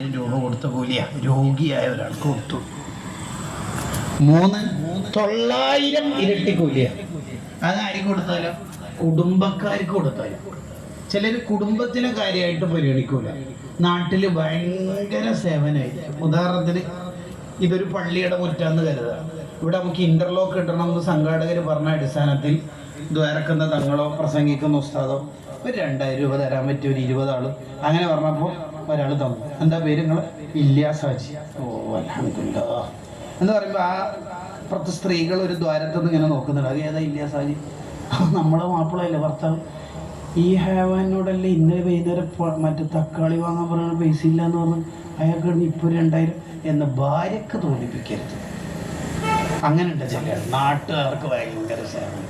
രൂപ കൊടുത്ത കൂലിയ. രോഗിയായ ഒരാൾക്ക് കൊടുത്തു. മൂന്ന് തൊള്ളായിരം ഇരട്ടി കൂലിയ. അത് ആർക്ക് കൊടുത്താലോ? കുടുംബക്കാർക്ക് കൊടുത്താലോ. ചിലർ കുടുംബത്തിലെ കാര്യമായിട്ട് പരിഗണിക്കൂല. നാട്ടിൽ ഭയങ്കര സേവനമായിരിക്കും ഉദാഹരണത്തിന് ഇതൊരു പള്ളിയുടെ മുറ്റാന്ന് കരുതുക. ഇവിടെ നമുക്ക് ഇന്റർലോക്ക് കിട്ടണമെന്ന് സംഘാടകർ പറഞ്ഞ അടിസ്ഥാനത്തിൽ ദ്വാരക്കുന്ന തങ്ങളോ പ്രസംഗിക്കുന്ന ഉസ്താദോ ഒരു രണ്ടായിരം രൂപ തരാൻ പറ്റിയ ഒരു ഇരുപതാളും അങ്ങനെ പറഞ്ഞപ്പോൾ ഒരാൾ തന്നു. എന്താ പേര് നിങ്ങൾ ഇല്യാസ് ഹാജി ഓ അലഹമില്ല എന്ന് പറയുമ്പോൾ ആ പുറത്ത് സ്ത്രീകൾ ഒരു ദ്വാരത്തു നിന്ന് ഇങ്ങനെ നോക്കുന്നുണ്ട്. അത് ഏതാ ഇല്യാസ് ഹാജി നമ്മളെ മാപ്പിളയല്ലേ ഭർത്താവ്? ഈ ഹേവാനോടല്ലേ ഇന്നലെ വൈകുന്നേരം മറ്റേ തക്കാളി വാങ്ങാൻ പറയുന്ന പൈസ ഇല്ല എന്ന് പറഞ്ഞു അയാൾക്ക് ഇപ്പോൾ രണ്ടായിരം എന്ന് ഭാര്യക്ക് തോന്നിപ്പിക്കരുത്. അങ്ങനെയുണ്ട് ചില നാട്ടുകാർക്ക് ഭയങ്കര സേവനം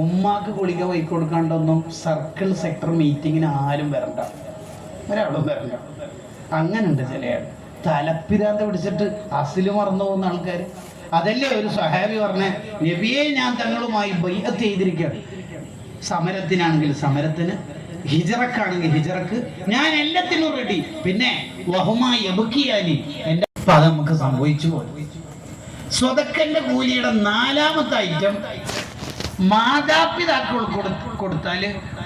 ഉമ്മാക്ക് ഗുളിക വൈ കൊടുക്കാണ്ടൊന്നും സർക്കിൾ സെക്ടർ മീറ്റിങ്ങിന് ആരും വരണ്ട. ഒരാളും വരണ്ട അങ്ങനെയുണ്ട് ചില തലപ്പിരാന്ത പിടിച്ചിട്ട് അസിൽ മറന്നു പോകുന്ന ആൾക്കാർ അതല്ലേ ഒരു സഹാബി പറഞ്ഞ നബിയെ ഞാൻ തങ്ങളുമായി ബൈഹത്ത് ചെയ്തിരിക്കുകയാണ്. സമരത്തിനാണെങ്കിൽ സമരത്തിന് ഹിജറക്കാണെങ്കിൽ ഹിജറക്ക്. ഞാൻ എല്ലാത്തിനും റെഡി പിന്നെ വഹുമായി എബുക്കിയാനി എന്റെ അത് നമുക്ക് സംഭവിച്ചു പോയി. സ്വതക്കന്റെ കൂലിയുടെ നാലാമത്തെ ഐറ്റം മാതാപിതാക്കൾ കൊടുത്താൽ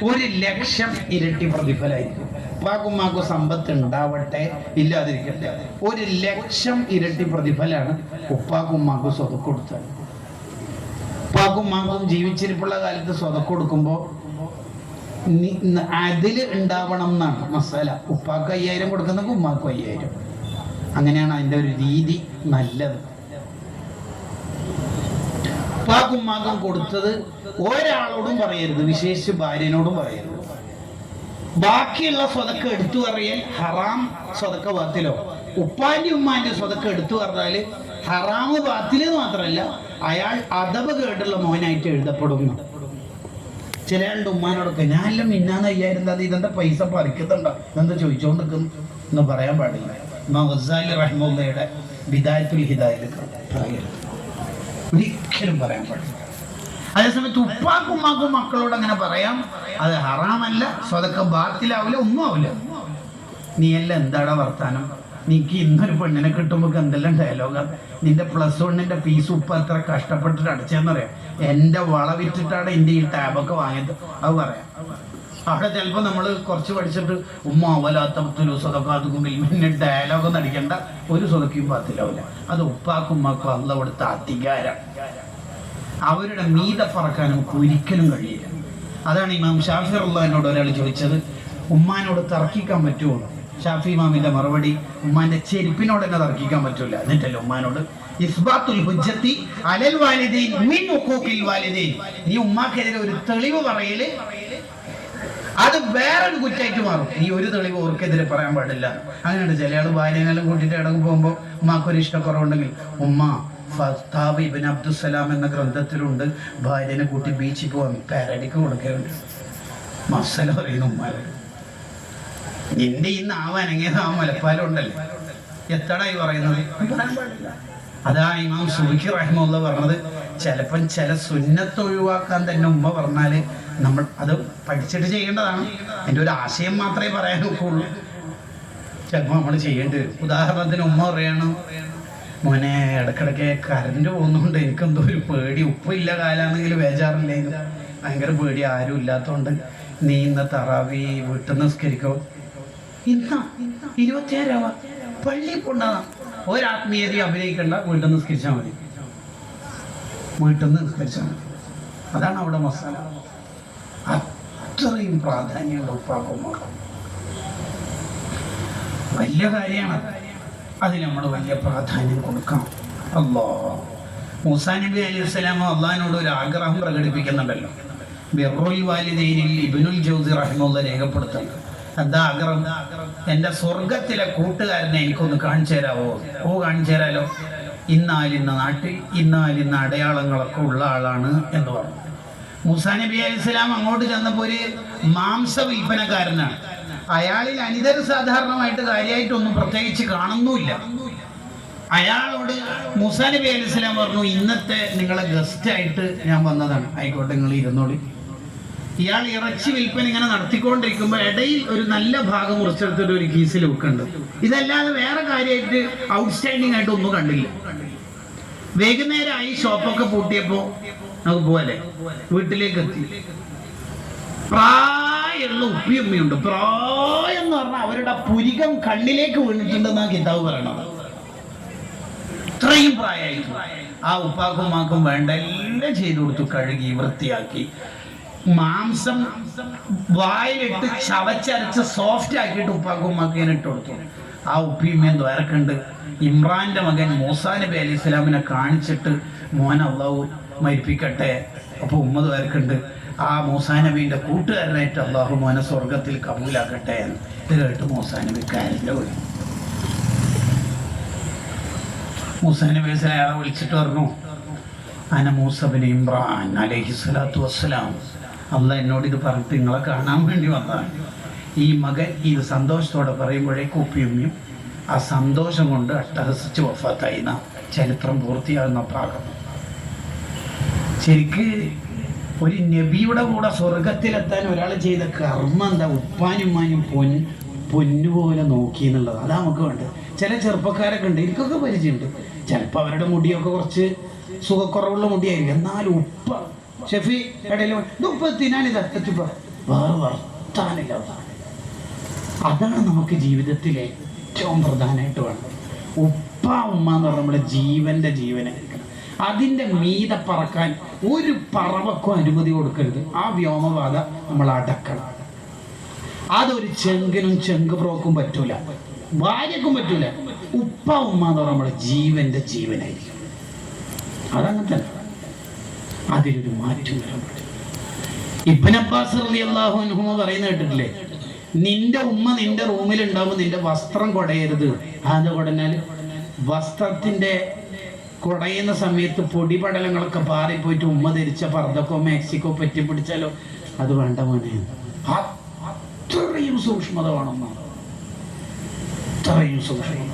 ഒരു ലക്ഷം ഇരട്ടി പ്രതിഫലമായിരിക്കും. ഉപ്പാക്കുമ്മാക്കും സമ്പത്ത് ഉണ്ടാവട്ടെ ഇല്ലാതിരിക്കട്ടെ. ഒരു ലക്ഷം ഇരട്ടി പ്രതിഫലമാണ് ഉപ്പാക്കുമ്മാക്കും സ്വതക്ക് കൊടുത്തത് ഉപ്പാക്കുമ്മാക്കും ജീവിച്ചിരിപ്പുള്ള കാലത്ത് സ്വതക്ക് കൊടുക്കുമ്പോൾ അതിൽ ഉണ്ടാവണം എന്നാണ് മസാല. ഉപ്പാക്ക് അയ്യായിരം കൊടുക്കുന്ന ഉമ്മാക്കും അയ്യായിരം. അങ്ങനെയാണ് അതിന്റെ ഒരു രീതി നല്ലത്. ഉപ്പാക്കും ഉമ്മാക്കും കൊടുത്തത് ഒരാളോടും പറയരുത് വിശേഷിച്ച് ഭാര്യനോടും പറയരുത്. ബാക്കിയുള്ള സ്വതക്ക എടുത്തു പറയൽ ഹറാം സ്വതക്ക ബാത്തിലോ. ഉപ്പാന്റെ ഉമ്മാന്റെ സ്വതക്ക എടുത്തു പറഞ്ഞാൽ ഹറാമ് ബാത്തിൽ മാത്രമല്ല അയാൾ അഥവ് കേട്ടുള്ള മോനായിട്ട് എഴുതപ്പെടുന്നു. ചില ആളുടെ ഉമ്മാനോടൊക്കെ ഞാനെല്ലാം മിന്നാന്ന് അയ്യായിരുന്നത് ഇതെന്താ പൈസ പറിക്കുന്നുണ്ടോ ഇതെന്താ ചോദിച്ചോണ്ട് നിൽക്കുന്നു എന്ന് പറയാൻ പാടില്ല. ഇമാം ഗസാലി റഹ്മുള്ളയുടെ ബിദായത്തുൽ ഹിദായിൽ പറയരുത്. ഒരിക്കലും പറയാൻ പാടില്ല. അതേസമയത്ത് ഉപ്പാക്കും ഉമ്മാക്കും മക്കളോട് അങ്ങനെ പറയാം. അത് ഹറാമല്ല. സ്വതക്കം ബാത്തിലാവില്ല ഒന്നും ആവില്ല. നീ എല്ലാം എന്താടാ വർത്താനം? നീക്ക് ഇന്നൊരു പെണ്ണിനെ കിട്ടുമ്പോൾ എന്തെല്ലാം ഡയലോഗാ നിന്റെ പ്ലസ് വണ്ണിന്റെ ഫീസ് ഉപ്പ എത്ര കഷ്ടപ്പെട്ടിട്ട് അടച്ചെന്നറിയാം എന്റെ വള വിറ്റിട്ടാണ് എന്റെ ഈ ടാബൊക്കെ വാങ്ങിയത്. അത് പറയാം. അവിടെ ചിലപ്പോൾ നമ്മൾ കുറച്ച് പഠിച്ചിട്ട് ഉമ്മ അവലാത്ത അവലാത്തലു സ്വതക്കാത്തുക്കും പിന്നെ ഡയലോഗ് നടിക്കേണ്ട ഒരു സ്വതക്കും പത്തിലാവില്ല അത് ഉപ്പാക്കും ഉമ്മാക്കും അല്ല അവിടുത്തെ അധികാരം. അവരുടെ മീത പറക്കാൻ നമുക്ക് ഒരിക്കലും കഴിയില്ല. അതാണ് ഇമാം ഷാഫി അള്ളഹാനോട് ഒരാൾ ചോദിച്ചത് ഉമ്മാനോട് തർക്കിക്കാൻ പറ്റുമോ? ഷാഫി ഇമാമിന്റെ മറുപടി ഉമ്മാന്റെ ചെരുപ്പിനോട് തന്നെ തർക്കിക്കാൻ പറ്റൂല. എന്നിട്ടല്ലേ ഉമ്മാനോട് ഹുജ്ജത്തി അലൽ മിൻ ഉഖൂഖിൽ നീ ഉമ്മാക്കെതിരെ ഒരു തെളിവ് പറയൽ അത് വേറൊരു കുറ്റായിട്ട് മാറും. നീ ഒരു തെളിവ് ഓർക്കെതിരെ പറയാൻ പാടില്ല. അങ്ങനെയുണ്ട്. ചില ആൾ ഭാര്യനെല്ലാം കൂട്ടിയിട്ട് ഇടങ്ങ് പോകുമ്പോൾ ഉമ്മാക്കൊരു ഇഷ്ടക്കുറവുണ്ടെങ്കിൽ ഉമ്മ ഫത്താബ് ഇബിൻ അബ്ദുസലാം എന്ന ഗ്രന്ഥത്തിലുണ്ട്. ഭാര്യനെ കൂട്ടി ബീച്ചിൽ പോകാൻ പേരടിക്ക് കൊടുക്കുന്നുണ്ട് മസല പറയുന്നു ഉമ്മാരെ. നിന്റെ ഈ നാവ് അനങ്ങിയത് ആ മലപ്പാലുണ്ടല്ലേ? എത്തടായി പറയുന്നത്? അതാ ഇമാം സുബിക്ക് റഹ്മുള്ള പറഞ്ഞത് ചിലപ്പം ചില സുന്നത്ത് ഒഴിവാക്കാൻ തന്നെ ഉമ്മ പറഞ്ഞാൽ നമ്മൾ അത് പഠിച്ചിട്ട് ചെയ്യേണ്ടതാണ്. എന്റെ ഒരു ആശയം മാത്രമേ പറയാൻ നോക്കുള്ളൂ ചിലപ്പോൾ നമ്മൾ ചെയ്യേണ്ടി വരും. ഉദാഹരണത്തിന് ഉമ്മ പറയാണ് മോനെ ഇടക്കിടക്ക് കറണ്ട് പോകുന്നുണ്ട്. എനിക്കെന്തോ ഒരു പേടി. ഉപ്പില്ല കാലാണെങ്കിൽ ബേജാറില്ലെങ്കിൽ ഭയങ്കര പേടി. ആരും ഇല്ലാത്തതുകൊണ്ട് നീ ഇന്ന് തറാവി വീട്ടിൽ നിസ്കരിക്കോ. ഇന്ന? ഇരുപത്തിയേഴാവ പള്ളി കൊണ്ടാണ് ഒരാത്മീയത അഭിനയിക്കണ്ട. വീട്ടിൽ നിസ്കരിച്ചാൽ മതി. വീട്ടിൽ നിന്ന് നിസ്കരിച്ചാൽ മതി. അതാണ് അവിടെ മസാല. അത്രയും പ്രാധാന്യമുള്ള ഉപ്പാക്കുമ്പോൾ വലിയ കാര്യമാണ് അതിന് നമ്മൾ വലിയ പ്രാധാന്യം കൊടുക്കണം. അല്ലോ മൂസാ നബി അലൈഹി സ്വലാം അള്ളഹാനോട് ഒരു ആഗ്രഹം പ്രകടിപ്പിക്കുന്നുണ്ടല്ലോ. ബിറുൽ വാലിദൈനിൽ ഇബിനുൽ ജൗസി റഹിമുള്ള രേഖപ്പെടുത്തുന്നു എന്താ ആഗ്രഹം? എന്റെ സ്വർഗത്തിലെ കൂട്ടുകാരനെ എനിക്കൊന്ന് കാണിച്ചു തരാവോ? ഓ കാണിച്ചു തരാലോ. ഇന്നാലിന്ന നാട്ടിൽ ഇന്നാലിന്ന അടയാളങ്ങളൊക്കെ ഉള്ള ആളാണ് എന്ന് പറഞ്ഞു. മൂസാ നബി അലൈഹി സ്വലാം അങ്ങോട്ട് ചെന്നപ്പോൾ ഒരു മാംസ വിൽപ്പനക്കാരനാണ്. അയാളിൽ അനിതർ സാധാരണമായിട്ട് കാര്യമായിട്ടൊന്നും പ്രത്യേകിച്ച് കാണുന്നുമില്ല. അയാളോട് മൂസാ നബി അലൈഹി പറഞ്ഞു ഇന്നത്തെ നിങ്ങളെ ഗസ്റ്റായിട്ട് ഞാൻ വന്നതാണ്. ആയിക്കോട്ടെ നിങ്ങൾ ഇരുന്നോളി. ഇയാൾ ഇറച്ചി വിൽപ്പന ഇങ്ങനെ നടത്തിക്കൊണ്ടിരിക്കുമ്പോൾ ഇടയിൽ ഒരു നല്ല ഭാഗം മുറിച്ചെടുത്തിട്ട് ഒരു കീസിൽ വെക്കുന്നുണ്ട്. ഇതല്ലാതെ വേറെ കാര്യമായിട്ട് ഔട്ട്സ്റ്റാൻഡിങ് ആയിട്ട് ഒന്നും കണ്ടില്ല. വൈകുന്നേരമായി ഷോപ്പൊക്കെ പൂട്ടിയപ്പോ നമുക്ക് പോലെ വീട്ടിലേക്ക് എത്തി. പ്രായമുള്ള ഉപ്പിയമ്മയുണ്ട്. പ്രായം എന്ന് പറഞ്ഞാൽ അവരുടെ പുരികം കണ്ണിലേക്ക് വീണിട്ടുണ്ടെന്നാ കിതാവ് പറയണത്. ഇത്രയും പ്രായമായി ആ ഉപ്പാക്കും മാക്കും വേണ്ട എല്ലാം ചെയ്തു കൊടുത്തു കഴുകി വൃത്തിയാക്കി. മാംസം വായിലിട്ട് ചവച്ചരച്ച് സോഫ്റ്റ് ആക്കിയിട്ട് ഉപ്പാക്കും ഉമ്മാക്കും ഇങ്ങനെ ഇട്ട് കൊടുത്തു. ആ ഉപ്പിയുമ്മയും ദ്വാരക്കുണ്ട് ഇമ്രാന്റെ മകൻ മൂസാ നബി അലി ഇസ്ലാമിനെ കാണിച്ചിട്ട് മോൻ അള്ളാഹു മരിപ്പിക്കട്ടെ. അപ്പൊ ഉമ്മ ദ്വാരക്കുണ്ട് ആ മൂസാ നബീന്റെ കൂട്ടുകാരനായിട്ട് അള്ളാഹു മോനെ സ്വർഗത്തിൽ കബൂലാക്കട്ടെ എന്ന്. ഇത് കേട്ട് മൂസാ നബി പോയി മൂസാ നബി അയാളെ വിളിച്ചിട്ട് പറഞ്ഞു അന മൂസബിൻ ഇമ്രാൻ അലഹി സ്വലാത്തു വസ്സലാം. അല്ല എന്നോട് ഇത് പറഞ്ഞിട്ട് നിങ്ങളെ കാണാൻ വേണ്ടി വന്നതാണ്. ഈ മകൻ ഇത് സന്തോഷത്തോടെ പറയുമ്പോഴേക്ക് ഉപ്പിയുമ്മയും ആ സന്തോഷം കൊണ്ട് അട്ടഹസിച്ച് വഫാത്തായി. ചരിത്രം പൂർത്തിയാകുന്ന ഭാഗം ശരിക്ക് ഒരു നബിയുടെ കൂടെ സ്വർഗത്തിലെത്താൻ ഒരാൾ ചെയ്ത കർമ്മം എന്താ? ഉപ്പാനുമാനും പൊൻ പൊന്നുപോലെ നോക്കി എന്നുള്ളത്. അതാ നമുക്ക് വേണ്ടത്. ചില ചെറുപ്പക്കാരൊക്കെ ഉണ്ട്. എനിക്കൊക്കെ പരിചയമുണ്ട്. ചിലപ്പോൾ അവരുടെ മുടിയൊക്കെ കുറച്ച് സുഖക്കുറവുള്ള മുടിയായിരിക്കും. എന്നാലും ഉപ്പ ഷെഫി ഇടയിൽ ഉപ്പ് തിന്നാനിത് എത്തിപ്പ വേറെ വർത്താനില്ല. അതാണ് നമുക്ക് ജീവിതത്തിലെ ഏറ്റവും പ്രധാനമായിട്ട് വേണ്ടത്. ഉപ്പ ഉമ്മ എന്ന് പറഞ്ഞാൽ നമ്മുടെ ജീവന്റെ ജീവനായിരിക്കണം അതിന്റെ മീത പറക്കാൻ ഒരു പറവക്കും അനുമതി കൊടുക്കരുത്. ആ വ്യോമപാത നമ്മൾ അടക്കണം. അതൊരു ചെങ്കിനും ചെങ്ക് പ്രോക്കും പറ്റൂല. ഭാര്യക്കും പറ്റൂല. ഉപ്പ ഉമ്മ എന്ന് പറയുമ്പോൾ ജീവന്റെ ജീവനായിരിക്കും. അതങ്ങനെ തന്നെ. അതിലൊരു മാറ്റം വരാൻ ഇബ്ൻ അബ്ബാസ് റളിയല്ലാഹു അൻഹു പറയുന്ന കേട്ടിട്ടില്ലേ? നിന്റെ ഉമ്മ നിന്റെ റൂമിൽ ഉണ്ടാവുമ്പോൾ നിന്റെ വസ്ത്രം കുടയരുത്. അതെന്താ കുടഞ്ഞാൽ വസ്ത്രത്തിന്റെ കുടയുന്ന സമയത്ത് പൊടിപടലങ്ങളൊക്കെ പാറിപ്പോയിട്ട് ഉമ്മ ധരിച്ച പർദ്ദക്കോ മെക്സിക്കോ പറ്റി പിടിച്ചാലോ? അത് വേണ്ട മോനെ. അത്രയും സൂക്ഷ്മത വേണമെന്നാണ് അത്രയും സൂക്ഷ്മത.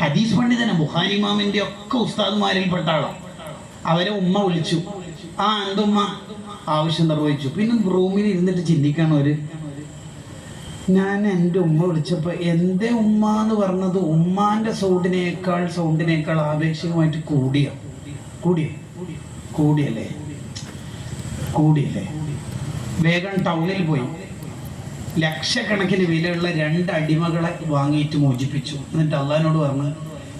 ഹദീസ് പണ്ഡിതനെ ബുഹാരി ഒക്കെ ഉസ്താദുമാരിൽപ്പെട്ട ആളാണ് അവരെ ഉമ്മ വിളിച്ചു. ആ എന്തുമ്മ? ആവശ്യം നിർവഹിച്ചു. പിന്നെ റൂമിൽ ഇരുന്നിട്ട് ചിന്തിക്കണം ഒരു ഞാൻ എന്റെ ഉമ്മ വിളിച്ചപ്പോൾ എന്റെ ഉമ്മ എന്ന് പറഞ്ഞത്? ഉമ്മാന്റെ സൗണ്ടിനേക്കാൾ സൗണ്ടിനേക്കാൾ ആപേക്ഷികമായിട്ട് കൂടിയ? കൂടിയ? കൂടിയല്ലേ? കൂടിയല്ലേ? വേഗം ടൗണിൽ പോയി. ലക്ഷക്കണക്കിന് വിലയുള്ള രണ്ട് അടിമകളെ വാങ്ങിയിട്ട് മോചിപ്പിച്ചു. എന്നിട്ട് അള്ളഹാനോട് പറഞ്ഞ്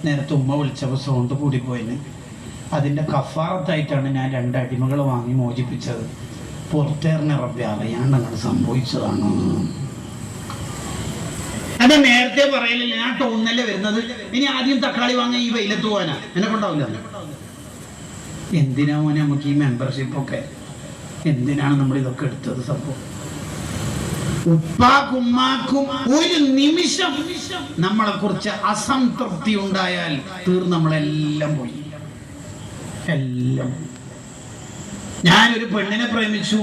നേരത്തെ ഉമ്മ വിളിച്ചപ്പോൾ സൗണ്ട് കൂടിപ്പോയിന് അതിന്റെ കഫാറത്തായിട്ടാണ് ഞാൻ രണ്ട് അടിമകളെ വാങ്ങി മോചിപ്പിച്ചത്. പുറത്തേറിന് റബ്ബി അറിയാണ്ട് അങ്ങനെ സംഭവിച്ചതാണ്. അത് നേരത്തെ പറയലില്ല. ഞാൻ ടൗണിനല്ലേ വരുന്നത്. ഇനി ആദ്യം തക്കാളി വാങ്ങാൻ ഈ വെയിലത്ത് പോകാനാ എന്നെ കൊണ്ടാവില്ല. എന്തിനാ മോനെ നമുക്ക് ഈ മെമ്പർഷിപ്പ് ഒക്കെ? എന്തിനാണ് നമ്മൾ ഇതൊക്കെ എടുത്തത് സംഭവം? ഉപ്പാക്കും ഒരു നിമിഷം നമ്മളെ കുറിച്ച് അസംതൃപ്തി ഉണ്ടായാൽ തീർന്ന് നമ്മളെല്ലാം പോയി. എല്ലാം ഞാനൊരു പെണ്ണിനെ പ്രേമിച്ചു.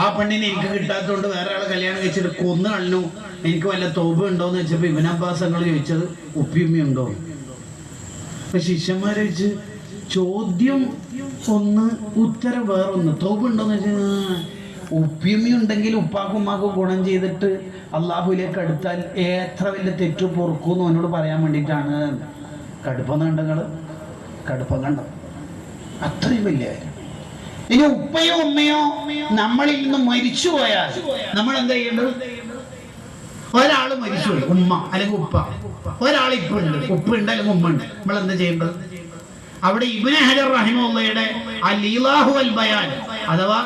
ആ പെണ്ണിനെ എനിക്ക് കിട്ടാത്തതുകൊണ്ട് വേറെ ആളെ കല്യാണം കഴിച്ചിട്ട് കൊന്നു കളഞ്ഞു. എനിക്ക് വല്ല തോപ് ഉണ്ടോന്ന് വെച്ചപ്പോ അബ്ബാസ് അബ്ബാസങ്ങൾ ചോദിച്ചത് ഉപ്പിയുമ്മി ഉണ്ടോ? അപ്പൊ ശിഷ്യന്മാര് വെച്ച് ചോദ്യം ഒന്ന് ഉത്തരം വേറൊന്ന്. തോപ് ഉണ്ടോന്ന് വെച്ചാൽ ഉപ്പിയുമ്മി ഉണ്ടെങ്കിൽ ഉപ്പാക്കും ഉമ്മാക്കും ഗുണം ചെയ്തിട്ട് അള്ളാഹുലേക്ക് അടുത്താൽ എത്ര വലിയ തെറ്റു പൊറുക്കൂന്ന് എന്നോട് പറയാൻ വേണ്ടിയിട്ടാണ്. കടുപ്പം കണ്ടങ്ങൾ കടുപ്പം കണ്ടം? അത്രയും വലിയ കാര്യം. ഇനി ഉപ്പയോ ഉമ്മയോ നമ്മളിൽ നിന്ന് മരിച്ചു പോയാൽ നമ്മൾ എന്താ ചെയ്യേണ്ടത്? ഒരാൾ മരിച്ചുപോയി ഉമ്മ അല്ലെങ്കിൽ ഉപ്പ. ഒരാൾ ഇപ്പൊ ഉണ്ട് ഉപ്പ ഉണ്ട് അല്ലെങ്കിൽ ഉമ്മ ഉണ്ട്. നമ്മൾ എന്താ ചെയ്യേണ്ടത്? അവിടെ ഇബിനെ ഹജർ റഹിമുള്ളയുടെ ആ അൽ ബയാൻ അഥവാ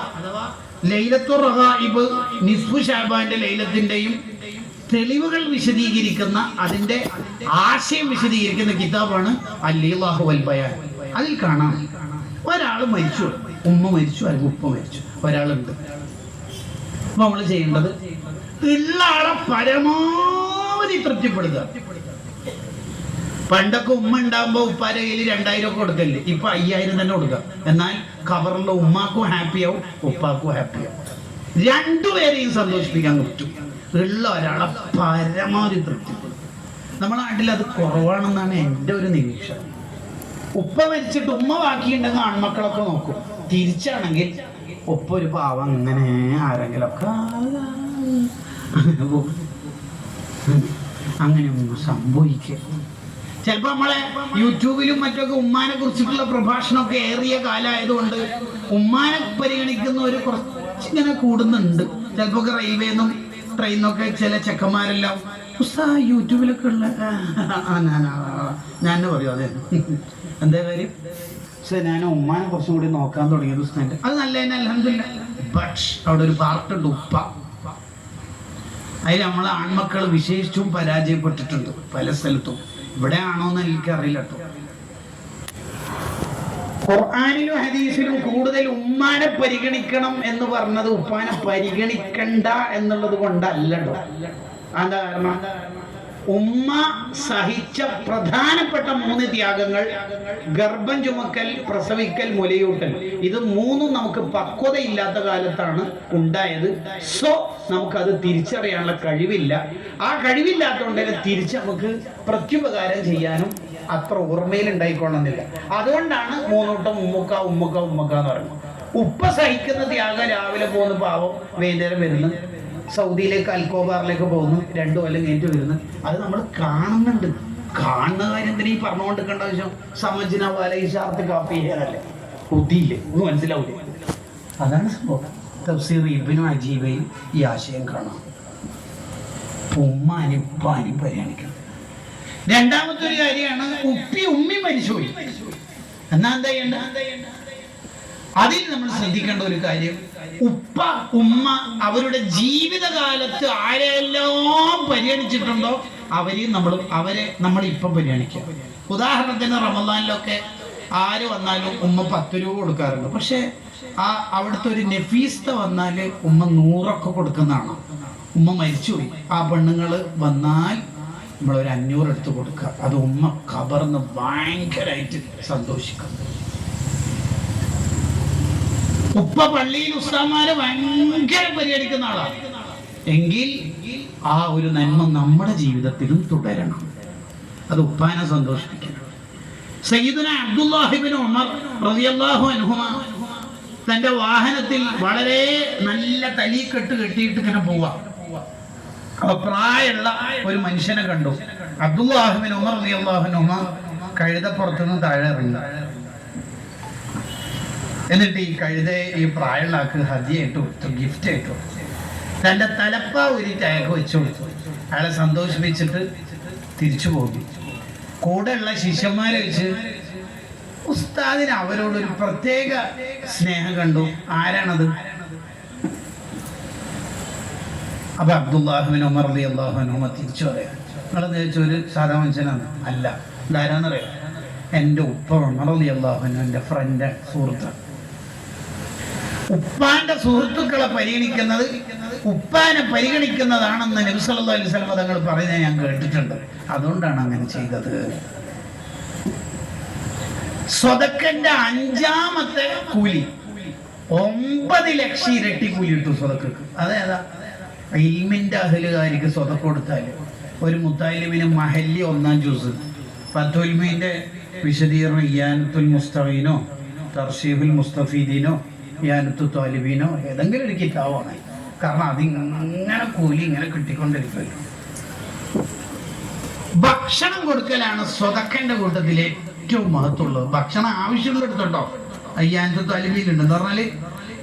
ലൈലത്തു റഹായിബ് നിസ്ഫു ഷാബാന്റെ ലൈലത്തിന്റെയും തെളിവുകൾ വിശദീകരിക്കുന്ന അതിന്റെ ആശയം വിശദീകരിക്കുന്ന കിതാബാണ് അല്ലീലാഹു ലീലാഹു അൽ ബയാൻ. അതിൽ കാണാം ഒരാൾ മരിച്ചു ഉമ്മ മരിച്ചു അല്ലെങ്കിൽ ഉപ്പ മരിച്ചു ഒരാളുണ്ട്. നമ്മൾ ചെയ്യേണ്ടത് ഉള്ള പരമാവധി തൃപ്തിപ്പെടുത്തുക. പണ്ടൊക്കെ ഉമ്മ ഉണ്ടാകുമ്പോ ഉപ്പാരെ കയ്യിൽ രണ്ടായിരം ഒക്കെ കൊടുക്കല്ലേ ഇപ്പൊ അയ്യായിരം തന്നെ കൊടുക്കുക. എന്നാൽ കവറിലെ ഉമ്മാക്കും ഹാപ്പിയാവും ഉപ്പാക്കും ഹാപ്പിയാവും രണ്ടുപേരെയും സന്തോഷിപ്പിക്കാൻ പറ്റും. ഉള്ള ഒരാളെ പരമാവധി തൃപ്തിപ്പെടുത്തും നമ്മുടെ നാട്ടിൽ അത് കുറവാണെന്നാണ് എന്റെ ഒരു നിരീക്ഷണം. ഉപ്പ മരിച്ചിട്ട് ഉമ്മ ബാക്കിയുണ്ടെങ്കിൽ ആൺമക്കളൊക്കെ നോക്കും. തിരിച്ചാണെങ്കിൽ ഉപ്പ ഒരു പാവം അങ്ങനെ ആരെങ്കിലൊക്കെ അങ്ങനെ പോകും. അങ്ങനെയൊന്നും സംഭവിക്കുക ചിലപ്പോ നമ്മളെ യൂട്യൂബിലും മറ്റൊക്കെ ഉമ്മാനെ കുറിച്ചിട്ടുള്ള പ്രഭാഷണമൊക്കെ ഏറിയ കാലമായതുകൊണ്ട് ഉമ്മാനെ പരിഗണിക്കുന്ന ഒരു കുറച്ച് ഇങ്ങനെ കൂടുന്നുണ്ട്. ചിലപ്പോ ഒക്കെ ട്രെയിൻ ട്രെയിനൊക്കെ ചില ചെക്കന്മാരെല്ലാം യൂട്യൂബിലൊക്കെ ഉള്ള ഞാൻ പറയും അതെ. എന്താ കാര്യം? പക്ഷേ ഞാൻ ഉമ്മാനെ കുറച്ചും കൂടി നോക്കാൻ തുടങ്ങിയത് ഉസ്താന്റെ അത് നല്ല അവിടെ ഒരു പാർട്ടുണ്ട് ഉപ്പ. അതിൽ നമ്മളെ ആൺമക്കൾ വിശേഷിച്ചും പരാജയപ്പെട്ടിട്ടുണ്ട് പല സ്ഥലത്തും. ഇവിടെ ആണോന്ന് എനിക്കറിയില്ല കേട്ടോ. ഖുർആാനിലും ഹദീസിലും കൂടുതൽ ഉമ്മാനെ പരിഗണിക്കണം എന്ന് പറഞ്ഞത് ഉപ്പാനെ പരിഗണിക്കണ്ട എന്നുള്ളത് കൊണ്ടല്ലോ എന്താ കാരണം. ഉമ്മ സഹിച്ച പ്രധാനപ്പെട്ട മൂന്ന് ത്യാഗങ്ങൾ ഗർഭം ചുമക്കൽ പ്രസവിക്കൽ മുലയൂട്ടൽ. ഇത് മൂന്നും നമുക്ക് പക്വതയില്ലാത്ത കാലത്താണ് ഉണ്ടായത്. സോ നമുക്കത് തിരിച്ചറിയാനുള്ള കഴിവില്ല. ആ കഴിവില്ലാത്തതുകൊണ്ട് തന്നെ തിരിച്ച് നമുക്ക് പ്രത്യുപകാരം ചെയ്യാനും അത്ര ഓർമ്മയിൽ ഉണ്ടായിക്കൊള്ളുന്നില്ല അതുകൊണ്ടാണ് മൂന്നൂട്ടം ഉമ്മുക്ക ഉമ്മുക്ക ഉമ്മുക്ക എന്ന് പറയുന്നത്. ഉപ്പ സഹിക്കുന്ന ത്യാഗം രാവിലെ പോകുന്ന പാവം വൈകുന്നേരം വരുന്നു. സൗദിയിലേക്ക് അൽക്കോബാറിലേക്ക് പോകുന്നു. രണ്ടു കൊല്ലം കഴിഞ്ഞിട്ട് വരുന്നു. അത് നമ്മൾ കാണുന്നുണ്ട്. കാണുന്ന കാര്യം എന്തിനാ ഈ കണ്ട ആവശ്യം? സമജന ഇഷാർത്ത് കാപ്പി ചെയ്യാനല്ലേ ബുദ്ധിയില്ലേ ഒന്ന് മനസ്സിലാവില്ല അതാണ് സംഭവം. തഫ്സീർ ഇബിനും അജീബയും ഈ ആശയം കാണാം. ഉമ്മാനും ഉപ്പാനും പരിഗണിക്കണം രണ്ടാമത്തെ ഒരു കാര്യമാണ് ഉപ്പി ഉമ്മി മരിച്ചുപോയി. എന്നാ എന്താ ചെയ്യണ്ട അതിൽ നമ്മൾ ശ്രദ്ധിക്കേണ്ട ഒരു കാര്യം ഉപ്പ ഉമ്മ അവരുടെ ജീവിതകാലത്ത് ആരെല്ലാം പരിഗണിച്ചിട്ടുണ്ടോ അവരെയും നമ്മൾ അവരെ നമ്മൾ ഇപ്പം പരിഗണിക്കുക. ഉദാഹരണത്തിന് റമദാനിലൊക്കെ ആര് വന്നാലും ഉമ്മ പത്ത് രൂപ കൊടുക്കാറുണ്ട്. പക്ഷെ ആ അവിടുത്തെ ഒരു നഫീസ്ത വന്നാൽ ഉമ്മ നൂറൊക്കെ കൊടുക്കുന്നതാണ്. ഉമ്മ മരിച്ചുപോയി. ആ പെണ്ണുങ്ങൾ വന്നാൽ നമ്മളൊരു അഞ്ഞൂറ് എടുത്ത് കൊടുക്കുക. അത് ഉമ്മ കബർന്ന് ഭയങ്കരമായിട്ട് സന്തോഷിക്കും. ഉപ്പ പള്ളിയിൽ ഉസ്താമാരെ ഭയങ്കര പരിഗണിക്കുന്ന ആളാണ് എങ്കിൽ ആ ഒരു നന്മ നമ്മുടെ ജീവിതത്തിലും തുടരണം. അത് ഉപ്പാനെ സന്തോഷിപ്പിക്കണം. സയ്യിദുന അബ്ദുല്ലാഹിബിൻ ഉമർ റളിയല്ലാഹു അൻഹുമ തന്റെ വാഹനത്തിൽ വളരെ നല്ല തലീക്കെട്ട് കെട്ടിയിട്ട് ഇങ്ങനെ പോവാ. പ്രായമുള്ള ഒരു മനുഷ്യനെ കണ്ടു. അബ്ദുല്ലാഹിബിൻ ഉമർ റളിയല്ലാഹു അൻഹുമ കഴുതപ്പുറത്തുനിന്ന് താഴെ ഇറങ്ങി. എന്നിട്ട് ഈ കഴുത ഈ പ്രായമുള്ള ആൾക്ക് ഹദിയായിട്ട് കൊടുത്തു ഗിഫ്റ്റ് ആയിട്ട് കൊടുത്തു. തന്റെ തലപ്പ ഒരു ടാഗ് വെച്ചു കൊടുത്തു. അയാളെ സന്തോഷിപ്പിച്ചിട്ട് തിരിച്ചു പോകും കൂടെയുള്ള ശിഷ്യന്മാരെ വെച്ച് ഉസ്താദിന് അവരോടൊരു പ്രത്യേക സ്നേഹം കണ്ടു. ആരാണത്? അപ്പൊ അബ്ദുല്ലാഹുബിൻ ഉമർ അലി അള്ളാഹുനുമ തിരിച്ചു പറയാം. നിങ്ങളെന്ന് ചോദിച്ച ഒരു സാധാ മനുഷ്യനാണ്? അല്ല. ഇതാരാന്നറിയാം? എന്റെ ഉപ്പ ഉമർ അലി അള്ളാഹുനു എന്റെ ഫ്രണ്ട് സുഹൃത്താണ്. ഉപ്പാന്റെ സുഹൃത്തുക്കളെ പരിഗണിക്കുന്നത് ഉപ്പാനെ പരിഗണിക്കുന്നതാണെന്ന് നബി സല്ലല്ലാഹു അലൈഹി വസല്ലം തങ്ങൾ പറയുന്നത് ഞാൻ കേട്ടിട്ടുണ്ട്. അതുകൊണ്ടാണ് അങ്ങനെ ചെയ്തത്. സ്വതക്കന്റെ അഞ്ചാമത്തെ കൂലി ഒമ്പത് ലക്ഷം ഇരട്ടി കൂലി കിട്ടും സ്വതക്കൾക്ക് അതേതാ ഇൽമിന്റെ അഹലുകാരിക്ക് സ്വതക്ക് കൊടുത്താൽ ഒരു മുത്താലിമിന് മഹല്ലി ഒന്നാം ജ്യൂസ് ഫത്തുൽമീന്റെ വിശദീകരണം ഇയാനത്തുൽ മുസ്തഫീനോ തർഷീബുൽ മുസ്തഫീദീനോ ഇയാനത്തു താലിബീനോ ഏതെങ്കിലും ഒരു കിതാബാണ് കാരണം അതിങ്ങനെ കൂലി ഇങ്ങനെ കിട്ടിക്കൊണ്ടിരിക്കുമല്ലോ ഭക്ഷണം കൊടുക്കലാണ് സ്വതക്കന്റെ കൂട്ടത്തിൽ ഏറ്റവും മഹത്വമുള്ളത്. ഭക്ഷണം ആവശ്യമുള്ള എടുത്തുണ്ടോ? അയ്യാനത്തെ തലിമയിലുണ്ട് എന്ന് പറഞ്ഞാൽ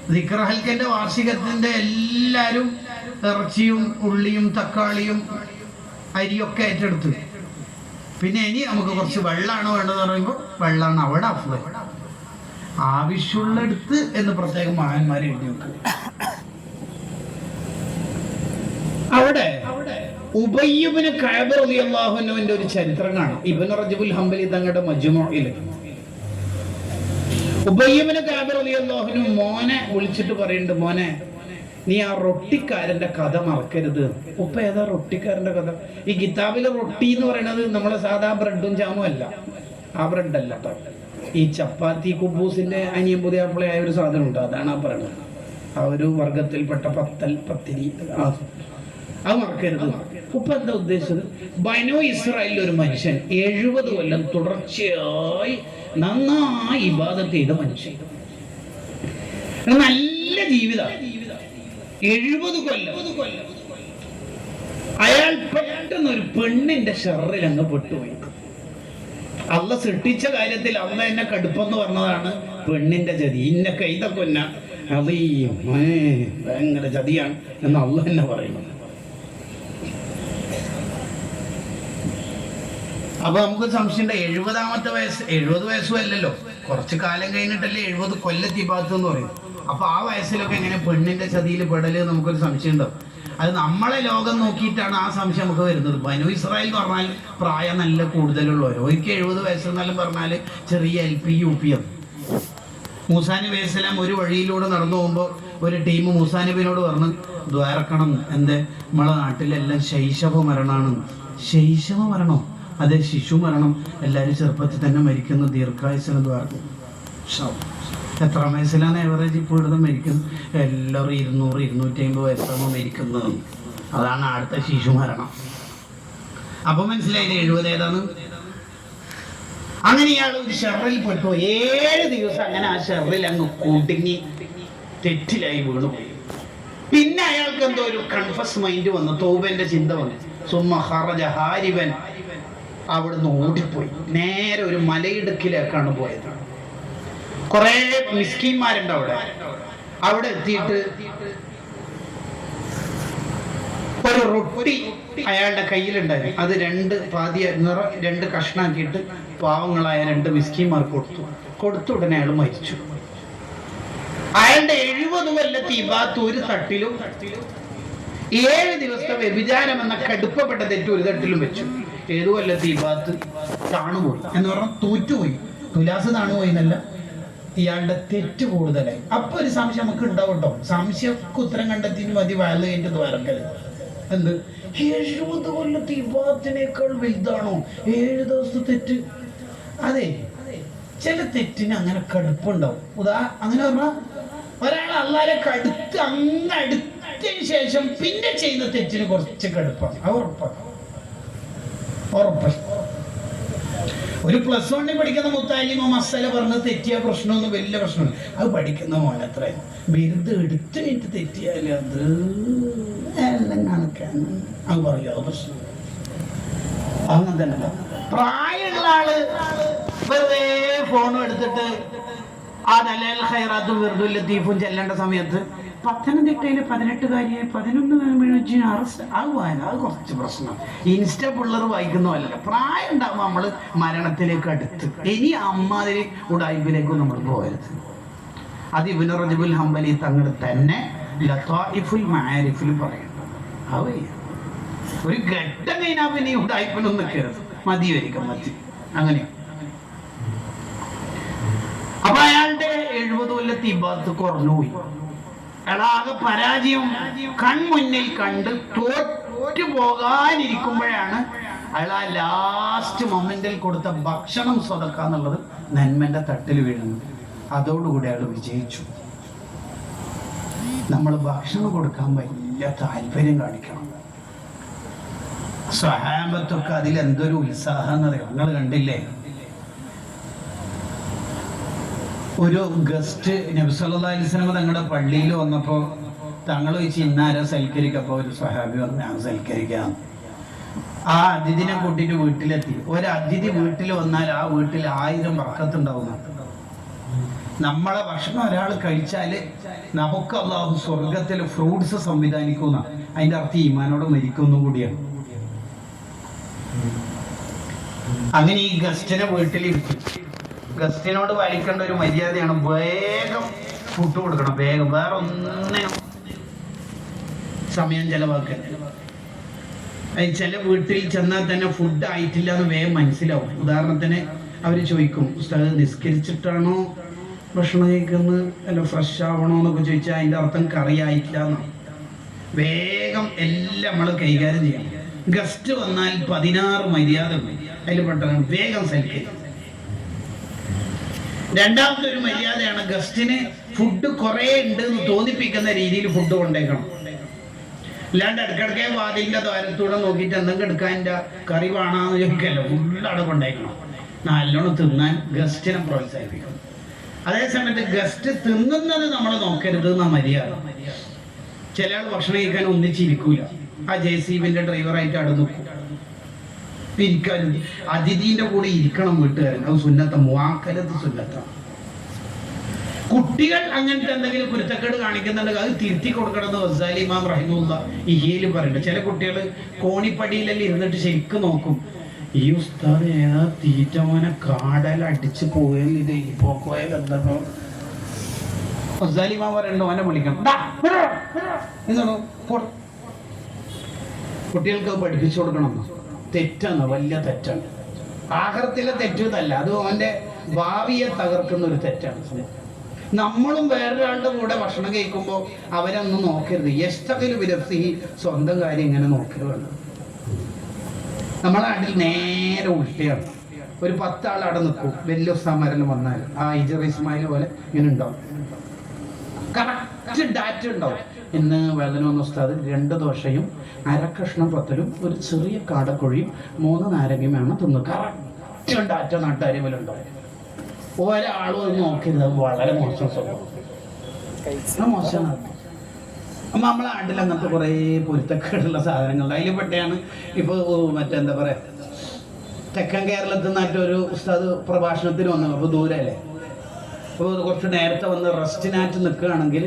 ദിക്റഹൽക്കന്റെ വാർഷികത്തിന്റെ എല്ലാരും ഇറച്ചിയും ഉള്ളിയും തക്കാളിയും അരിയൊക്കെ ഏറ്റെടുത്ത്. പിന്നെ ഇനി നമുക്ക് കുറച്ച് വെള്ളമാണ് വേണ്ടതെന്ന് പറയുമ്പോൾ വെള്ളമാണ് അവിടെ അഫ്ല ആവശ്യമുള്ളടുത്ത് എന്ന് പ്രത്യേകം മഹാന്മാർ എഴുതി വെക്കുക അവിടെ ഉബയ്യുബിന് കഅബ് അലി അൻഹുവിന്റെ ഒരു ചരിത്രം കാണാം. ഇബ്നു റജബുൽ ഹംബലി തങ്ങളുടെ മജുമോയിൽ ഉബയ്യുബിന് കഅബ് അലി അള്ളാഹുനു മോനെ വിളിച്ചിട്ട് പറയുന്നുണ്ട് മോനെ നീ ആ റൊട്ടിക്കാരന്റെ കഥ മറക്കരുത്. ഉപ്പ ഏതാ റൊട്ടിക്കാരന്റെ കഥ? ഈ കിതാബിലെ റൊട്ടി എന്ന് പറയുന്നത് നമ്മളെ സാധാ ബ്രെഡും ജാമും അല്ല. ആ ബ്രെഡ് അല്ല കേട്ടോ ഈ ചപ്പാത്തി കുബൂസിന്റെ അനിയം പുതിയ ആയ ഒരു സാധനം ഉണ്ട്. അതാണ് ആ പറയുന്നത്. ആ ഒരു വർഗത്തിൽപ്പെട്ട പത്തൽ പത്തിരി അത് മറക്കരുത്. ഉപ്പ എന്താ ഉദ്ദേശിച്ചത്? ബനോ ഇസ്രായേലിൽ ഒരു മനുഷ്യൻ എഴുപത് കൊല്ലം തുടർച്ചയായി നന്നായി ഇബാദത്ത് ചെയ്ത മനുഷ്യൻ. നല്ല ജീവിതം. എഴുപത് കൊല്ലം. അയാൾ പെട്ടെന്ന് ഒരു പെണ്ണിന്റെ ഷെറിൽ അങ്ങ് പെട്ടുപോയി. അള്ള സൃഷ്ടിച്ച കാര്യത്തിൽ അമ്മ എന്നെ കടുപ്പെന്ന് പറഞ്ഞതാണ് പെണ്ണിന്റെ ചതി. ഇന്ന കൈത കൊന്ന ഭയങ്കര ചതിയാണ് എന്ന് അല്ല എന്നെ പറയുന്നത് അപ്പൊ നമുക്ക് സംശയമുണ്ട് എഴുപതാമത്തെ വയസ്സ് എഴുപത് വയസ്സും അല്ലല്ലോ. കുറച്ച് കാലം കഴിഞ്ഞിട്ടല്ലേ എഴുപത് കൊല്ലത്തി ഭാഗത്ത് എന്ന് പറയും. അപ്പൊ ആ വയസ്സിലൊക്കെ എങ്ങനെ പെണ്ണിന്റെ ചതിയിൽ പെടൽ നമുക്കൊരു സംശയം ഉണ്ടാവും അത് നമ്മളെ ലോകം നോക്കിയിട്ടാണ് ആ സംശയം നമുക്ക് വരുന്നത്. ബനു ഇസ്രായേൽ എന്ന് പറഞ്ഞാൽ പ്രായം നല്ല കൂടുതലുള്ളവർ ഒരിക്കൽ എഴുപത് വയസ്സെന്നാലും പറഞ്ഞാൽ ചെറിയ L P U P M മൂസാനി നബി ഒരു വഴിയിലൂടെ നടന്നു പോകുമ്പോൾ ഒരു ടീം മൂസാനിബിനോട് പറഞ്ഞ് ദ്വാരക്കണം. എന്റെ നമ്മളെ നാട്ടിലെല്ലാം ശൈശവ മരണമാണ് ശൈശവ മരണോ? അതെ ശിശു മരണം. എല്ലാവരും ചെറുപ്പത്തിൽ തന്നെ മരിക്കുന്ന. ദീർഘായുസിന് ദ്വാരം എത്ര വയസ്സിലാണ് എവറേജ് ഇപ്പോൾ ഇവിടുന്ന് മരിക്കുന്നത് എല്ലാവരും ഇരുന്നൂറ് ഇരുന്നൂറ്റി അമ്പത് വയസ്സാകുമ്പോൾ മരിക്കുന്നത്. അതാണ് അടുത്ത ശിശു മരണം. അപ്പൊ മനസ്സിലായില്ലേ? എഴുപത് ഏതാണ്? അങ്ങനെ ഇയാൾ ഒരു ഷെറിൽ പെട്ടു. ഏഴ് ദിവസം അങ്ങനെ ആ ഷെറിൽ അങ്ങ് കുടുങ്ങി തെറ്റിലായി വീണു. പിന്നെ അയാൾക്ക് എന്തോ ഒരു കൺഫസ് മൈൻഡ് വന്നു. തോബന്റെ ചിന്ത വന്നു. സുമ ഹറജ ഹാരിവൻ അവിടുന്ന് ഓടിപ്പോയി. നേരെ ഒരു മലയിടുക്കിലേക്കാണ് പോയത്. കുറെ മിസ്കിന്മാരുണ്ട് അവിടെ. അവിടെ എത്തിയിട്ട് ഒരു റൊട്ടി അയാളുടെ കയ്യിലുണ്ടായിരുന്നു. അത് രണ്ട് പാതി നിറ രണ്ട് കഷ്ണാക്കിയിട്ട് പാവങ്ങളായ രണ്ട് മിസ്കിന്മാർ കൊടുത്തു. കൊടുത്ത ഉടനെ അയാൾ മരിച്ചു. അയാളുടെ എഴുപത് കൊല്ലത്തെ ഇബാത്ത് ഒരു തട്ടിലും ഏഴ് ദിവസത്തെ വ്യഭിചാരം എന്ന കടുപ്പപ്പെട്ട തെറ്റ് ഒരു തട്ടിലും വെച്ചു. ഏതു കൊല്ലത്തെ ഇബാത്ത് താണുപോയി. എന്ന് പറഞ്ഞാൽ തൂറ്റുപോയി. തുലാസ് താണുപോയി എന്നല്ല. ഇയാളുടെ തെറ്റ് കൂടുതലായി. അപ്പൊ ഒരു സംശയം നമുക്ക് ഉണ്ടാവും കേട്ടോ സംശയമൊക്കെ ഉത്തരം കണ്ടെത്തി മതി വയലു കഴിഞ്ഞിട്ട് ദ്വാരക്കൽ എന്ത്? എഴുപത് കൊല്ലത്തെ വിവാഹത്തിനേക്കാൾ വലുതാണോ? ഏഴ് ദിവസത്തെ തെറ്റ്. അതെ. ചില തെറ്റിന് അങ്ങനെ കടുപ്പുണ്ടാവും. ഉദാ അങ്ങനെ പറഞ്ഞാൽ ഒരാൾ അള്ളാരെ കടുത്ത് അങ്ങ് അടുത്തതിന് ശേഷം പിന്നെ ചെയ്യുന്ന തെറ്റിന് കുറച്ച് കടുപ്പാണ്. അത് ഉറപ്പാണ്. ഉറപ്പാണ് ഒരു പ്ലസ് വണ്ണിൽ പഠിക്കുന്ന മുത്താലിമോ മസാല പറഞ്ഞ് തെറ്റിയ പ്രശ്നമൊന്നും വലിയ പ്രശ്നമില്ല അത് പഠിക്കുന്ന മോനത്ര ബിരുദ് എടുത്തു കഴിഞ്ഞിട്ട് തെറ്റിയാൽ അത് എല്ലാം കണക്കാണ്. അത് പറയോ പ്രശ്നം. അങ്ങനെ തന്നെ പ്രായമുള്ള ആൾ വെറുതെ ഫോണും എടുത്തിട്ട് ആ ലത്തീഫും ചെല്ലേണ്ട സമയത്ത്? പത്തനംതിട്ടയിൽ പതിനെട്ടുകാരിയെ പതിനൊന്ന് വീഴ്ച അറസ്റ്റ്. അത് അത് കുറച്ച് പ്രശ്നം. ഇൻസ്റ്റ പിള്ളർ വായിക്കുന്നതല്ല പ്രായം ഉണ്ടാകുമ്പോൾ നമ്മൾ മരണത്തിലേക്ക് അടുത്ത്. ഇനി അമ്മാതിരി ഉടായ്പിലേക്കും നമ്മൾ പോയത് അത് ഇബിന് റജബുൽ ഹംബലി തങ്ങൾ തന്നെ ലത്തായിഫുൽ മാരിഫിൽ പറയുന്നത് അത്. ഒരു ഘട്ടം കഴിഞ്ഞാൽ പിന്നെ ഉടായ്പിനൊന്നും നിൽക്കരുത് മതി വരിക മതി. അങ്ങനെ അപ്പൊ അയാളുടെ എഴുപത് കൊല്ലത്തെ ഇബാദത്ത് കുറഞ്ഞുപോയി. അയാളാകെ പരാജയം കൺമുന്നിൽ കണ്ട് തോറ്റു പോകാനിരിക്കുമ്പോഴാണ് അയാൾ ആ ലാസ്റ്റ് മൊമെന്റിൽ കൊടുത്ത ഭക്ഷണം സ്വതക്കാന്നുള്ളത് നന്മന്റെ തട്ടിൽ വീഴുന്നത്. അതോടുകൂടി അയാൾ വിജയിച്ചു. നമ്മൾ ഭക്ഷണം കൊടുക്കാൻ വലിയ താല്പര്യം കാണിക്കണം. സ്വഹാബത്തൊക്കെ അതിൽ എന്തൊരു ഉത്സാഹം എന്നറിയാം? നിങ്ങൾ കണ്ടില്ലേ? ഒരു ഗസ്റ്റ് നബിസല്ലാ അലിസ്ലമ തങ്ങളുടെ പള്ളിയിൽ വന്നപ്പോൾ തങ്ങൾ വെച്ച് ഇന്നാരെ സൽക്കരിക്കപ്പോൾ ഒരു സഹാബി പറഞ്ഞു ഞാൻ സൽക്കരിക്കാം. ആ അതിഥിനെ കൂട്ടിയിട്ട് വീട്ടിലെത്തി. ഒരു അതിഥി വീട്ടിൽ വന്നാൽ ആ വീട്ടിൽ ആയിരം വർക്കത്തുണ്ടാവുന്ന നമ്മളെ ഭക്ഷണം ഒരാൾ കഴിച്ചാൽ നമുക്ക് അള്ളാഹു സ്വർഗത്തിൽ ഫ്രൂട്ട്സ് സംവിധാനിക്കുന്ന അതിന്റെ അർത്ഥം ഈമാനോട് മരിക്കുന്നു കൂടിയാണ്. അങ്ങനെ ഈ ഗസ്റ്റിനെ വീട്ടിലിരുത്തി. ഗസ്റ്റിനോട് വലിക്കേണ്ട ഒരു മര്യാദയാണ് വേഗം ഫുഡ് കൊടുക്കണം. വേഗം. വേറെ ഒന്നിനും സമയം ചെലവാക്കരുത് അത് ചില വീട്ടിൽ ചെന്നാൽ തന്നെ ഫുഡ് ആയിട്ടില്ല എന്ന് വേഗം മനസ്സിലാവും. ഉദാഹരണത്തിന് അവർ ചോദിക്കും ഉസ്താദ് നിസ്കരിച്ചിട്ടാണോ ഭക്ഷണം കഴിക്കുന്നത്? അല്ല ഫ്രഷ് ആവണോ എന്നൊക്കെ ചോദിച്ചാൽ അതിന്റെ അർത്ഥം കറി ആയിട്ടില്ല എന്നാണ് വേഗം എല്ലാം നമ്മൾ കൈകാര്യം ചെയ്യണം. ഗസ്റ്റ് വന്നാൽ പതിനാറ് മര്യാദ അതിൽ പെട്ടതാണ്. വേഗം സൽക്കരിക്കും രണ്ടാമത്തെ ഒരു മര്യാദയാണ് ഗസ്റ്റിന് ഫുഡ് കുറേ ഉണ്ട് എന്ന് തോന്നിപ്പിക്കുന്ന രീതിയിൽ ഫുഡ് കൊണ്ടേക്കണം. അല്ലാണ്ട് ഇടക്കിടക്കെ വാതിലിന്റെ ദ്വാരത്തൂടെ നോക്കിയിട്ട് എന്തെങ്കിലും എടുക്കാൻ എന്റെ കറി വേണമെന്ന് ചോദിക്കല്ലോ. ഫുള്ള് അവിടെ കൊണ്ടേക്കണം. നല്ലോണം തിന്നാൻ ഗസ്റ്റിനെ പ്രോത്സാഹിപ്പിക്കണം. അതേസമയത്ത് ഗസ്റ്റ് തിന്നുന്നത് നമ്മൾ നോക്കരുത് എന്നാ മര്യാദ. ചില ആൾ ഭക്ഷണം കഴിക്കാൻ ഒന്നിച്ചിരിക്കൂല. ആ ജെ സി ബിന്റെ ഡ്രൈവറായിട്ട് അവിടെ നിൽക്കും. ഇരിക്കാൻ അതിഥീന്റെ കൂടെ ഇരിക്കണം വീട്ടുകാരൻ അത് സുന്നത്ത മുവാക്കലത്ത് സുന്നത്ത കുട്ടികൾ അങ്ങനത്തെ എന്തെങ്കിലും കുരുത്തക്കേട് കാണിക്കുന്നുണ്ടെങ്കിൽ അത് തിരുത്തി കൊടുക്കണമെന്ന് വസാലി ഇമാം റഹിമുല്ല ഇഹിയിൽ പറയുന്നുണ്ട്. ചില കുട്ടികൾ കോണിപ്പടിയിലെല്ലാം ഇരുന്നിട്ട് ശരിക്കും നോക്കും. ഈ ഉസ്താദ് ഏതാ തീറ്റമോനെ കാടൽ അടിച്ച് പോയാൽ ഇത് പോക്കോയാൽ എന്താണോ വസാലി ഇമാം പറയുന്നുണ്ട് ഓനെ വിളിക്കണം. കുട്ടികൾക്ക് പഠിപ്പിച്ചു കൊടുക്കണം തെറ്റാണ് വലിയ തെറ്റാണ്. ആഹാരത്തിലെ തെറ്റല്ല അത് അവന്റെ ഭാവിയെ തകർക്കുന്ന ഒരു തെറ്റാണ് നമ്മളും വേറൊരാളുടെ കൂടെ ഭക്ഷണം കഴിക്കുമ്പോൾ അവരൊന്നും നോക്കരുത്. എഷ്ടത്തിൽ വിരസി സ്വന്തം കാര്യം ഇങ്ങനെ നോക്കരുതാണ് നമ്മളെ നാട്ടിൽ നേരെ ഉൾട്ടിയാണ് ഒരു പത്താൾ അവിടെ നിൽക്കും. വലിയ സമരം വന്നാൽ. ആ ഇജർ ഇസ്മായിൽ പോലെ ഇങ്ങനെ ഉണ്ടാവും. കറക്റ്റ് ഡാറ്റ ഉണ്ടാവും. ഇന്ന് വേദന വന്ന ഉസ്താദ് രണ്ട് ദോശയും അരക്കഷ്ണം പത്തലും ഒരു ചെറിയ കാടക്കുഴിയും മൂന്ന് നാരങ്ങയുമാണ് തിന്നു കറക്റ്റ് ഡാറ്റ അറ്റ ഉണ്ടാവും ഒരാളും അത് നോക്കരുത്. വളരെ മോശം സ്വഭാവം. മോശമാണ് അപ്പം നമ്മളെ നാട്ടിൽ അങ്ങനത്തെ കുറേ പൊരുത്തക്കേടുള്ള സാധനങ്ങളുണ്ട്. അതിൽ പെട്ടെയാണ് ഇപ്പോൾ മറ്റെന്താ പറയാ? തെക്കൻ കേരളത്തിൽ നിന്നായിട്ട് ഒരു ഉസ്താദ് പ്രഭാഷണത്തിന് വന്നു അപ്പോൾ ദൂരല്ലേ? അപ്പോൾ കുറച്ച് നേരത്തെ വന്ന് റെസ്റ്റിനായിട്ട് നിൽക്കുകയാണെങ്കിൽ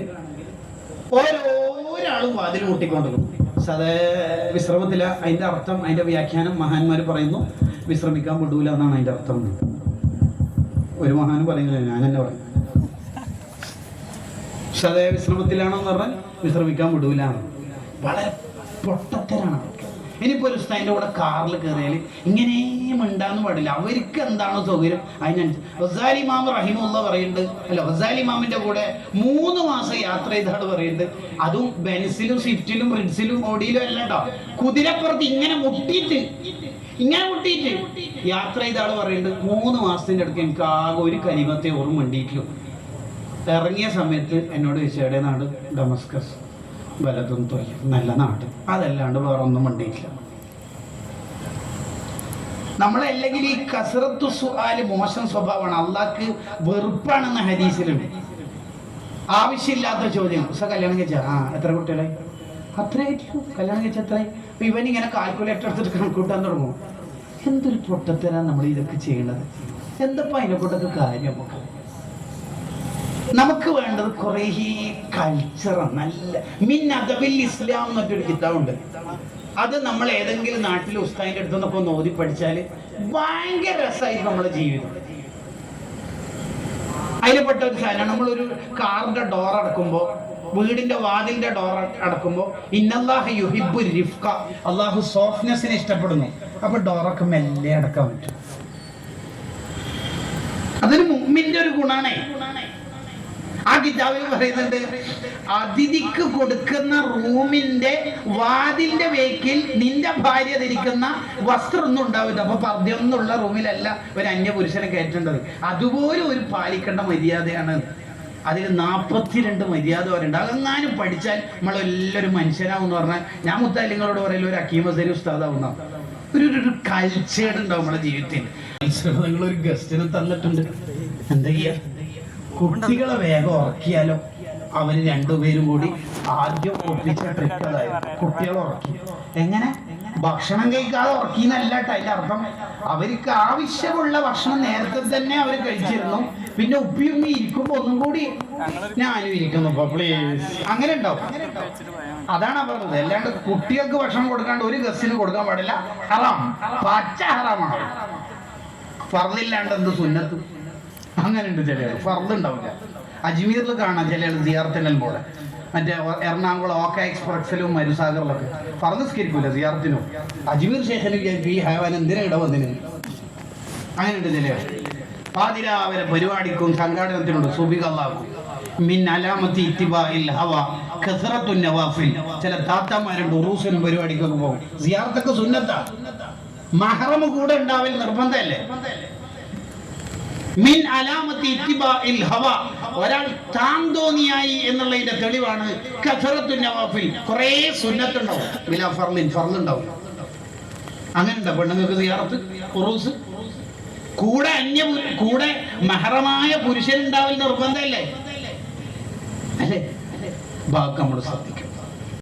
ഓരോരാളും വാതിൽ കൂട്ടിക്കൊണ്ടിരുന്നു സദേ വിശ്രമത്തില അതിന്റെ അർത്ഥം അതിന്റെ വ്യാഖ്യാനം മഹാന്മാർ പറയുന്നു. വിശ്രമിക്കാൻ വിടൂല എന്നാണ് അതിന്റെ അർത്ഥം. ഒരു മഹാനും പറയുന്നില്ല ഞാൻ തന്നെ പറയും. വിശ്രമത്തിലാണോ എന്ന് പറഞ്ഞാൽ വിശ്രമിക്കാൻ വിടൂല. വളരെ പൊട്ടത്തരാണ്. ഇനിയിപ്പോൾ ഒരു സ്ഥലത്തിന്റെ കൂടെ കാറിൽ കയറിയാൽ ഇങ്ങനെ മിണ്ടാന്ന് പാടില്ല. അവർക്ക് എന്താണോ സൗകര്യം? അതിനനുസരിച്ച് വസാലി മാം റഹിമുള്ള പറയുന്നുണ്ട്. അല്ല വസാലി മാമിന്റെ കൂടെ മൂന്ന് മാസം യാത്ര ചെയ്താണ് പറയുന്നത്. അതും ബെൻസിലും സ്വിഫ്റ്റിലും റിഡ്സിലും ഓടിയിലും അല്ല കേട്ടോ കുതിരപ്പുറത്ത് ഇങ്ങനെ മുട്ടിയിട്ട് ഇങ്ങനെ മുട്ടിയിട്ട് യാത്ര ചെയ്ത പറയുന്നത് പറയുന്നുണ്ട് മൂന്ന് മാസത്തിന്റെ അടുത്ത് എനിക്ക് ആകെ ഒരു കരിമത്തെ ഓർമ്മ ഉണ്ടിയിട്ടുള്ളൂ ഇറങ്ങിയ സമയത്ത് എന്നോട് ചോദിച്ചു എവിടെ നാട് ഡമസ്കസ് വലതും തൊയ്യും നല്ല നാട്. അതല്ലാണ്ട് വേറൊന്നും ഒന്നും മണ്ടിയില്ല. നമ്മളല്ലെങ്കിൽ ഈ കസറത്തു സുഹാൽ മോശം സ്വഭാവമാണ്. അള്ളാഹ്ക്ക് വെറുപ്പാണെന്ന് ഹദീസിലുണ്ട്. ആവശ്യമില്ലാത്ത ചോദ്യം. ഉസ കല്യാണം കഴിച്ച? ആ എത്ര കുട്ടികളെ? അത്രയായിട്ടുള്ളൂ കല്യാണം കഴിച്ച അത്ര ഇവനിങ്ങനെ കാൽക്കുലേറ്റർ എടുത്തിട്ട് കണക്കൂട്ടാൻ തുടങ്ങും. എന്തൊരു പൊട്ടത്തരാണ് നമ്മൾ ഇതൊക്കെ ചെയ്യണത്? എന്തപ്പോൾ അതിനെ കൊണ്ടൊക്കെ കാര്യം നമുക്ക്? നമുക്ക് വേണ്ടത് കുറേ കൾച്ചർ നല്ല മിൻ അദബിൽ ഇസ്ലാം എന്നൊരു കിതാബുണ്ട്. അത് നമ്മൾ ഏതെങ്കിലും നാട്ടിലെ ഉസ്താദിന്റെ അടുത്ത് നിന്നൊക്കെ ഒന്ന് ഓതി പഠിച്ചാൽ ഭയങ്കര രസമായിരിക്കും നമ്മുടെ ജീവിതം. അതിൽപ്പെട്ട ഒരു സാധനമാണ് നമ്മളൊരു കാറിന്റെ ഡോർ അടക്കുമ്പോൾ വീടിന്റെ വാതിലിന്റെ ഡോർ അടക്കുമ്പോൾ ഇന്നല്ലാഹ് യുഹിബു റിഫ്ക അള്ളാഹു സോഫ്റ്റ്നെസ്സിനെ ഇഷ്ടപ്പെടുന്നു. അപ്പൊ ഡോറൊക്കെ മെല്ലെ അടക്കാൻ പറ്റും. അതൊരു മുമ്മിന്റെ ഒരു ഗുണാണേ ആ കിതാബിൽ പറയുന്നുണ്ട് അതിഥിക്ക് കൊടുക്കുന്ന റൂമിന്റെ വാതിലിന്റെ വേക്കിൽ നിന്റെ ഭാര്യ ധരിക്കുന്ന വസ്ത്രം ഒന്നും ഉണ്ടാവില്ല. അപ്പൊ പർദ്ദയൊന്നുള്ള റൂമിലല്ല ഒരു അന്യ പുരുഷനെ കയറ്റേണ്ടത്. അതുപോലെ ഒരു പാലിക്കേണ്ട മര്യാദയാണ്. അതിൽ നാൽപ്പത്തിരണ്ട് മര്യാദ പറയുന്നുണ്ട്. അതെങ്ങാനും പഠിച്ചാൽ നമ്മളെല്ലാവരും മനുഷ്യനാവും എന്ന് പറഞ്ഞാൽ ഞാൻ മുത്താലിങ്ങളോട് പറയില്ല ഒരു അക്കീം ഉസ്താദാവുന്ന ഒരു ഒരു- ഒരു കൾച്ചേർഡ് ഉണ്ടാവും നമ്മുടെ ജീവിതത്തിൽ. നിങ്ങൾ ഒരു ഗസ്റ്റിനെ തന്നിട്ടുണ്ട്. എന്താ ചെയ്യാ? കുട്ടികളെ വേഗം ഉറക്കിയാലോ? അവർ രണ്ടുപേരും കൂടി ആദ്യം ഒപ്പിച്ച ട്രിക്ക് അതായത് കുട്ടികളെ ഉറക്കി. എങ്ങനെ? ഭക്ഷണം കഴിക്കാതെ ഉറക്കിന്നല്ല അതിന്റെ അർത്ഥം. അവർക്ക് ആവശ്യമുള്ള ഭക്ഷണം നേരത്തെ തന്നെ അവർ കഴിച്ചിരുന്നു. പിന്നെ ഉപ്പിയും ഇരിക്കുമ്പോ ഒന്നും കൂടി ഞാനും ഇരിക്കുന്നു. പ്ലീസ് അങ്ങനെ ഉണ്ടാവും അതാണ് പറഞ്ഞത് അല്ലാണ്ട് കുട്ടികൾക്ക് ഭക്ഷണം കൊടുക്കാണ്ട് ഒരു ഗസ്സിന് കൊടുക്കാൻ പാടില്ല. ഹറാം. പച്ച ഹറാമാണ്. ഫർദില്ലാണ്ട് എന്ത് സുന്നത്ത്? അങ്ങനെ ഉണ്ട് ചില ഫർദ് ഉണ്ടാവില്ല അജ്മീറിൽ കാണാം ചില സിയാർത്തിനും പോലെ. മറ്റേ എറണാകുളം ഓക്കെ എക്സ്പ്രസിലും മരുസാഗറിലൊക്കെ. ഫർദ് സ്കരിക്കൂല സിയാർത്തിനും അജ്മീർ വിചാരിക്കും ഈ ഹൈവാൻ എന്തിനാ ഇട വന്നിന് അങ്ങനെയുണ്ട് ചില പാതിരാവരെ പരിപാടിക്കും സംഘാടനത്തിനുണ്ട് സുബികല്ലാക്കും മിൻ അലാമത്തി ഇത്തിബാഹിൽ ഹവ കസറത്തു നവാഫിൽ. ചില താത്താമാരുണ്ട് ഉറൂസിനും പരിപാടിക്കൊക്കെ പോകും. സിയാർത്തൊക്കെ സുന്നത്താ. മഹറം കൂടെ ഉണ്ടാവൽ നിർബന്ധമല്ലേ? മിൻ അലാമത്തി ഒരാൾ താന്തോന്നിയായി എന്നുള്ളതിന്റെ തെളിവാണ് നവാഫിൽ. കുറേ സുന്നത്തുണ്ടാവും. അങ്ങനെ ഉണ്ടോ പെണ്ണുങ്ങൾക്ക് സിയാറത്ത് ഉറൂസ് കൂടെ അന്യ കൂടെ മഹറമായ പുരുഷൻ ഉണ്ടാവൽ നിർബന്ധമല്ലേ? അല്ലേ? ബാക്കി നമ്മൾ ശ്രദ്ധിക്കണം.